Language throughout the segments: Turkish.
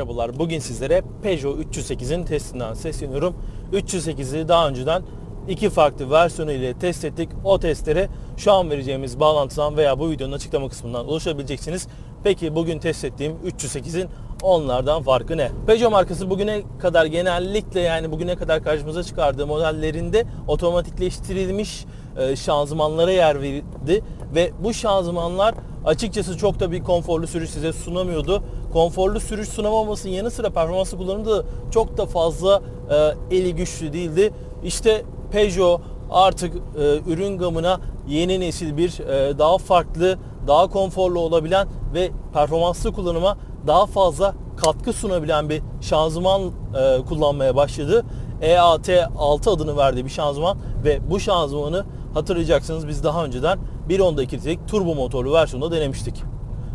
merhabalar. Bugün sizlere Peugeot 308'in testinden sesleniyorum. 308'i daha önceden iki farklı versiyonu ile test ettik. O testlere şu an vereceğimiz bağlantıdan veya bu videonun açıklama kısmından ulaşabileceksiniz. Peki bugün test ettiğim 308'in onlardan farkı ne? Peugeot markası bugüne kadar genellikle yani bugüne kadar karşımıza çıkardığı modellerinde otomatikleştirilmiş e, şanzımanlara yer verildi ve bu şanzımanlar açıkçası çok da bir konforlu sürüş size sunamıyordu. Konforlu sürüş sunamamasının yanı sıra performanslı kullanımda da çok da fazla e, eli güçlü değildi. İşte Peugeot artık e, ürün gamına yeni nesil bir e, daha farklı, daha konforlu olabilen ve performanslı kullanıma daha fazla katkı sunabilen bir şanzıman e, kullanmaya başladı. EAT 6 adını verdiği bir şanzıman ve bu şanzımanı hatırlayacaksınız biz daha önceden 1.10'da 2 litrelik turbo motorlu versiyonda denemiştik.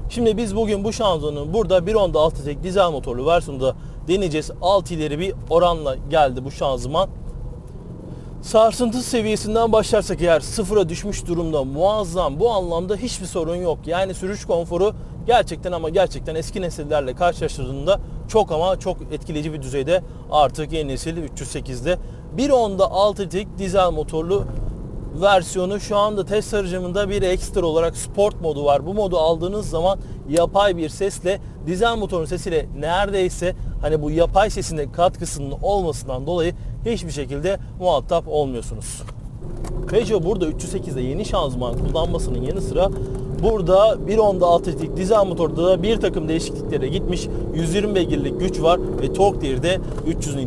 Şimdi biz bugün bu şanzımanı burada 1.10'da 6 litrelik dizel motorlu versiyonda deneyeceğiz. 6 ileri bir oranla geldi bu şanzıman. Sarsıntı seviyesinden başlarsak eğer sıfıra düşmüş durumda muazzam bu anlamda hiçbir sorun yok. Yani sürüş konforu gerçekten ama gerçekten eski nesillerle karşılaştırdığında çok ama çok etkileyici bir düzeyde artık yeni nesil 308'de. 1.10'da 6 litrelik dizel motorlu versiyonu şu anda test aracımında bir ekstra olarak sport modu var. Bu modu aldığınız zaman yapay bir sesle dizel motorun sesiyle neredeyse hani bu yapay sesinde katkısının olmasından dolayı hiçbir şekilde muhatap olmuyorsunuz. Peugeot burada 308'de yeni şanzıman kullanmasının yanı sıra burada 1.10'da 6 litrelik dizel motorda da bir takım değişikliklere gitmiş. 120 beygirlik güç var ve tork değeri de 300 Nm.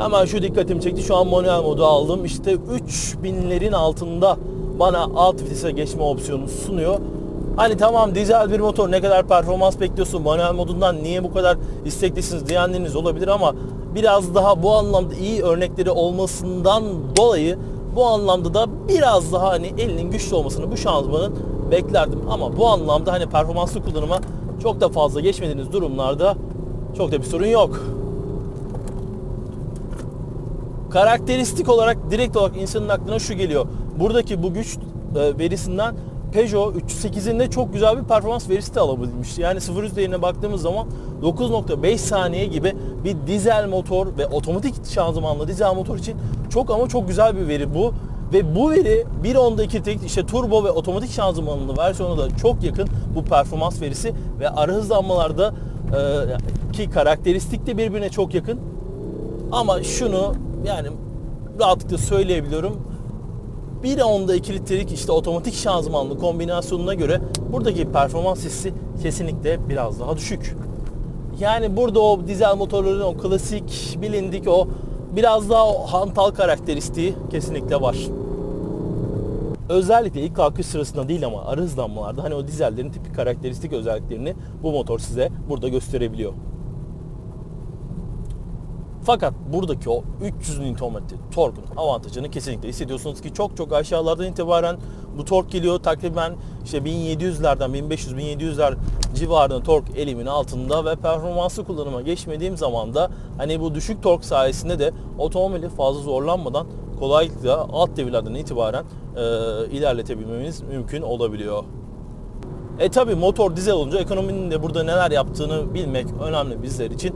Hemen şu dikkatimi çekti. Şu an manuel modu aldım. İşte 3000'lerin altında bana alt vitese geçme opsiyonu sunuyor. Hani tamam dizel bir motor ne kadar performans bekliyorsun manuel modundan niye bu kadar isteklisiniz diyenleriniz olabilir ama biraz daha bu anlamda iyi örnekleri olmasından dolayı bu anlamda da biraz daha hani elinin güçlü olmasını bu şanzımanın beklerdim. Ama bu anlamda hani performanslı kullanıma çok da fazla geçmediğiniz durumlarda çok da bir sorun yok karakteristik olarak direkt olarak insanın aklına şu geliyor. Buradaki bu güç e, verisinden Peugeot 308'in de çok güzel bir performans verisi de alabilmiş. Yani 0 100 değerine baktığımız zaman 9.5 saniye gibi bir dizel motor ve otomatik şanzımanlı dizel motor için çok ama çok güzel bir veri bu. Ve bu veri 1.10'da 2 tek işte turbo ve otomatik şanzımanlı versiyonu da çok yakın bu performans verisi ve ara hızlanmalarda e, ki karakteristik de birbirine çok yakın. Ama şunu yani rahatlıkla söyleyebiliyorum. 1.10'da 2 litrelik işte otomatik şanzımanlı kombinasyonuna göre buradaki performans hissi kesinlikle biraz daha düşük. Yani burada o dizel motorların o klasik bilindik o biraz daha o hantal karakteristiği kesinlikle var. Özellikle ilk kalkış sırasında değil ama ara hızlanmalarda hani o dizellerin tipik karakteristik özelliklerini bu motor size burada gösterebiliyor. Fakat buradaki o 300 Nm torkun avantajını kesinlikle hissediyorsunuz ki çok çok aşağılardan itibaren bu tork geliyor. Takriben işte 1700'lerden 1500-1700'ler civarında tork elimin altında ve performanslı kullanıma geçmediğim zaman da hani bu düşük tork sayesinde de otomobili fazla zorlanmadan kolaylıkla alt devirlerden itibaren e, ilerletebilmemiz mümkün olabiliyor. E tabi motor dizel olunca ekonominin de burada neler yaptığını bilmek önemli bizler için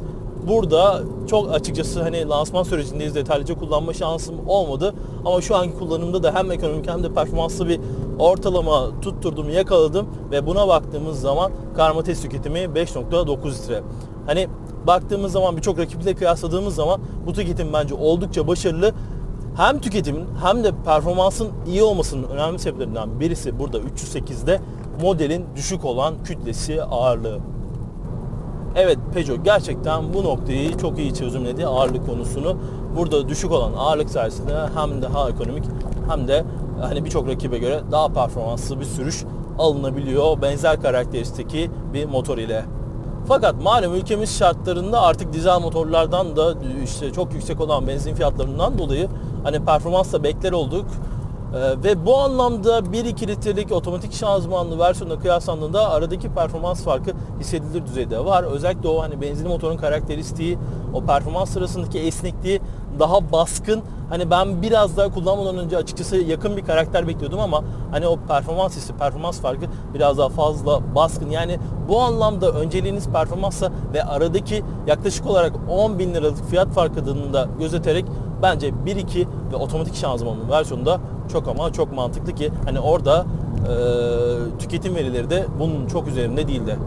burada çok açıkçası hani lansman sürecindeyiz detaylıca kullanma şansım olmadı. Ama şu anki kullanımda da hem ekonomik hem de performanslı bir ortalama tutturdum, yakaladım ve buna baktığımız zaman karma test tüketimi 5.9 litre. Hani baktığımız zaman birçok rakiple kıyasladığımız zaman bu tüketim bence oldukça başarılı. Hem tüketimin hem de performansın iyi olmasının önemli sebeplerinden birisi burada 308'de modelin düşük olan kütlesi ağırlığı. Evet Peugeot gerçekten bu noktayı çok iyi çözümledi ağırlık konusunu. Burada düşük olan ağırlık sayesinde hem daha ekonomik hem de hani birçok rakibe göre daha performanslı bir sürüş alınabiliyor benzer karakteristiki bir motor ile. Fakat malum ülkemiz şartlarında artık dizel motorlardan da işte çok yüksek olan benzin fiyatlarından dolayı hani performansla bekler olduk. Ee, ve bu anlamda 1-2 litrelik otomatik şanzımanlı versiyonla kıyaslandığında aradaki performans farkı hissedilir düzeyde var. Özellikle o hani benzinli motorun karakteristiği, o performans sırasındaki esnekliği daha baskın. Hani ben biraz daha kullanmadan önce açıkçası yakın bir karakter bekliyordum ama hani o performans hissi, performans farkı biraz daha fazla baskın. Yani bu anlamda önceliğiniz performansa ve aradaki yaklaşık olarak 10 bin liralık fiyat farkını da gözeterek bence 1.2 ve otomatik şanzımanlı versiyonunda çok ama çok mantıklı ki hani orada e, tüketim verileri de bunun çok üzerinde değildi.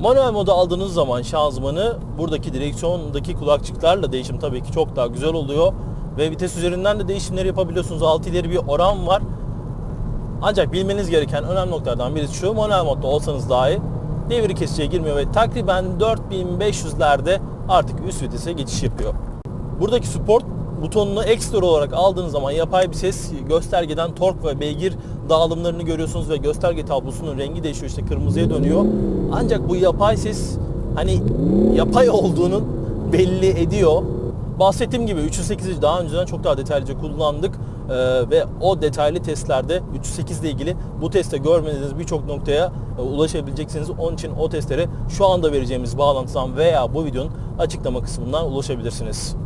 Manuel moda aldığınız zaman şanzımanı buradaki direksiyondaki kulakçıklarla değişim tabii ki çok daha güzel oluyor. Ve vites üzerinden de değişimleri yapabiliyorsunuz. 6 ileri bir oran var. Ancak bilmeniz gereken önemli noktalardan birisi şu. Manuel modda olsanız dahi devir kesiciye girmiyor ve takriben 4500'lerde artık üst vitese geçiş yapıyor. Buradaki sport butonunu ekstra olarak aldığınız zaman yapay bir ses göstergeden tork ve beygir dağılımlarını görüyorsunuz ve gösterge tablosunun rengi değişiyor işte kırmızıya dönüyor. Ancak bu yapay ses hani yapay olduğunun belli ediyor. Bahsettiğim gibi 308'i daha önceden çok daha detaylıca kullandık Ee, ve o detaylı testlerde 308 ile ilgili bu testte görmediğiniz birçok noktaya e, ulaşabileceksiniz. Onun için o testlere şu anda vereceğimiz bağlantıdan veya bu videonun açıklama kısmından ulaşabilirsiniz.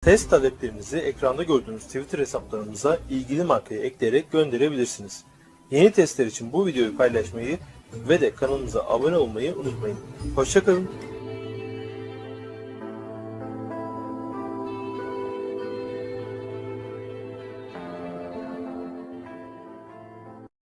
Test taleplerinizi ekranda gördüğünüz Twitter hesaplarımıza ilgili markayı ekleyerek gönderebilirsiniz. Yeni testler için bu videoyu paylaşmayı ve de kanalımıza abone olmayı unutmayın. Hoşçakalın.